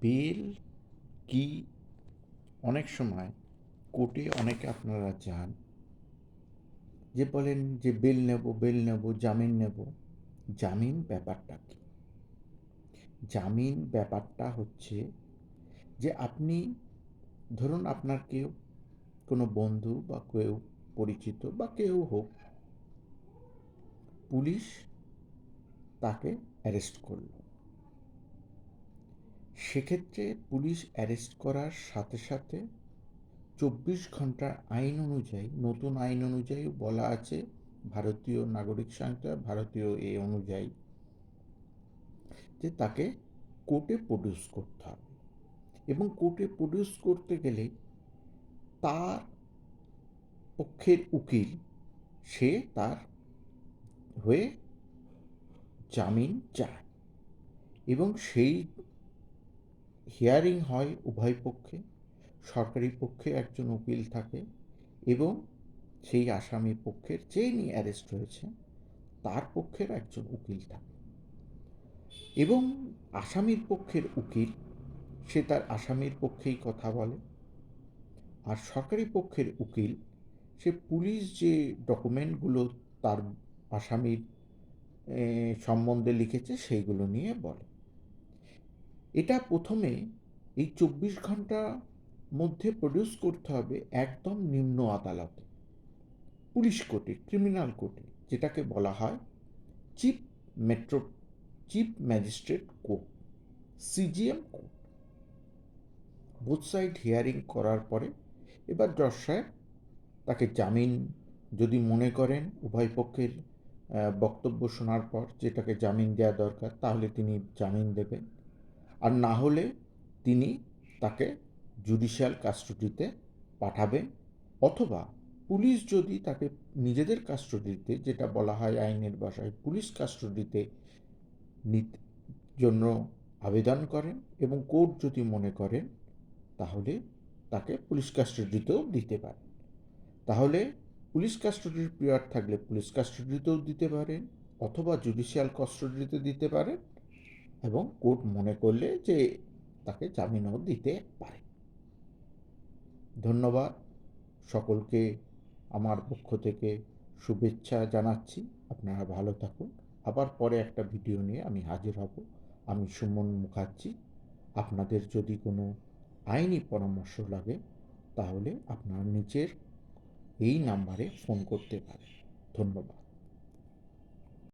Bell কি? অনেক সময় কোর্টে অনেকে আপনারা যান, যে বলেন যে বেল নেব বেল নেব, জামিন নেব। জামিন ব্যাপারটা কি? জামিন ব্যাপারটা হচ্ছে যে আপনি, ধরুন আপনার কেউ, কোনো বন্ধু বা কেউ পরিচিত বা কেউ হোক, পুলিশ তাকে অ্যারেস্ট করল। সেক্ষেত্রে পুলিশ অ্যারেস্ট করার সাথে সাথে চব্বিশ ঘণ্টার আইন অনুযায়ী, নতুন আইন অনুযায়ী বলা আছে, ভারতীয় নাগরিক সংহিতা ভারতীয় এ অনুযায়ী, যে তাকে কোর্টে প্রডিউস করতে হবে। এবং কোর্টে প্রডিউস করতে গেলে তার পক্ষের উকিল, সে তার হয়ে জামিন চায়। এবং সেই হিয়ারিং হয় উভয় পক্ষে, সরকারি পক্ষে একজন উকিল থাকে এবং সেই আসামির পক্ষের যে নিয়ে অ্যারেস্ট হয়েছে, তার পক্ষের একজন উকিল থাকে। এবং আসামির পক্ষের উকিল, সে তার আসামির পক্ষেই কথা বলে। আর সরকারি পক্ষের উকিল, সে পুলিশ যে ডকুমেন্টগুলো তার আসামির সম্বন্ধে লিখেছে সেইগুলো নিয়ে বলে। এটা প্রথমে এই চব্বিশ ঘণ্টা মধ্যে প্রডিউস করতে হবে একদম নিম্ন আদালতে। পুলিশ কোর্টে ক্রিমিনাল কোর্টে, যেটাকে বলা হয় chief metro chief magistrate court CGM court both side hearing করার পরে এবার জজ সাহেব তাকে জামিন যদি মনে করেন, উভয় পক্ষের বক্তব্য শোনার পর যেটাকে জামিন দেওয়া দরকার, তাহলে তিনি জামিন দেবেন। আর না হলে তিনি তাকে জুডিশিয়াল কাস্টডিতে পাঠাবেন অথবা পুলিশ যদি তাকে নিজেদের কাস্টডিতে যেটা বলা হয় আইনের ভাষায় পুলিশ কাস্টডিতে জন্য আবেদন করেন এবং কোর্ট যদি মনে করেন, তাহলে তাকে পুলিশ কাস্টডিতেও দিতে পারেন। তাহলে পুলিশ কাস্টডির পিরিয়ড থাকলে পুলিশ কাস্টডিতেও দিতে পারেন অথবা জুডিশিয়াল কাস্টডিতে দিতে পারেন। এবং কোর্ট মনে করলে যে তাকে জামিনও দিতে পারে। ধন্যবাদ। সকলকে আমার পক্ষ থেকে শুভেচ্ছা জানাচ্ছি। আপনারা ভালো থাকুন। আবার পরে একটা ভিডিও নিয়ে আমি হাজির হব। আমি সুমন মুখার্জি। আপনাদের যদি কোনো আইনি পরামর্শ লাগে, তাহলে আপনার নিচের এই নাম্বারে ফোন করতে পারেন। ধন্যবাদ।